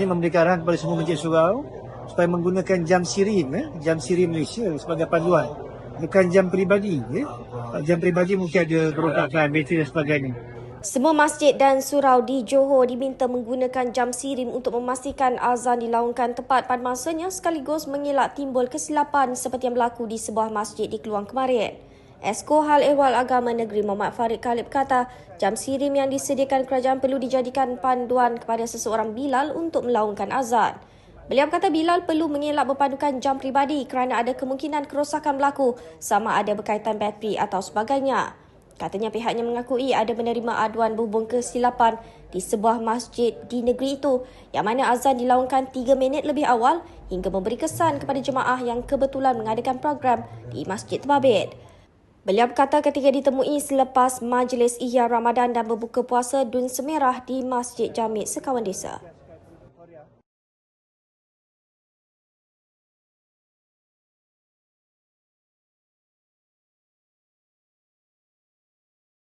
Ini memberikan arahan kepada semua masjid surau supaya menggunakan jam sirim, eh? jam sirim Malaysia sebagai panduan. Bukan jam peribadi. Eh? Jam peribadi mungkin ada kerosakan, bateri dan sebagainya. Semua masjid dan surau di Johor diminta menggunakan jam sirim untuk memastikan azan dilaungkan tepat pada masanya sekaligus mengelak timbul kesilapan seperti yang berlaku di sebuah masjid di Keluang kemarin. Esko Hal Ehwal Agama Negeri Muhammad Farid Khalib kata jam sirim yang disediakan kerajaan perlu dijadikan panduan kepada seseorang Bilal untuk melaungkan azan. Beliau kata Bilal perlu mengelak berpandukan jam pribadi kerana ada kemungkinan kerosakan berlaku sama ada berkaitan bateri atau sebagainya. Katanya pihaknya mengakui ada menerima aduan berhubung kesilapan di sebuah masjid di negeri itu yang mana azan dilaungkan 3 minit lebih awal hingga memberi kesan kepada jemaah yang kebetulan mengadakan program di Masjid Terbabit. Beliau berkata ketika ditemui selepas majlis Ihya Ramadan dan berbuka puasa Dun Semerah di Masjid Jamit Sekawan Desa.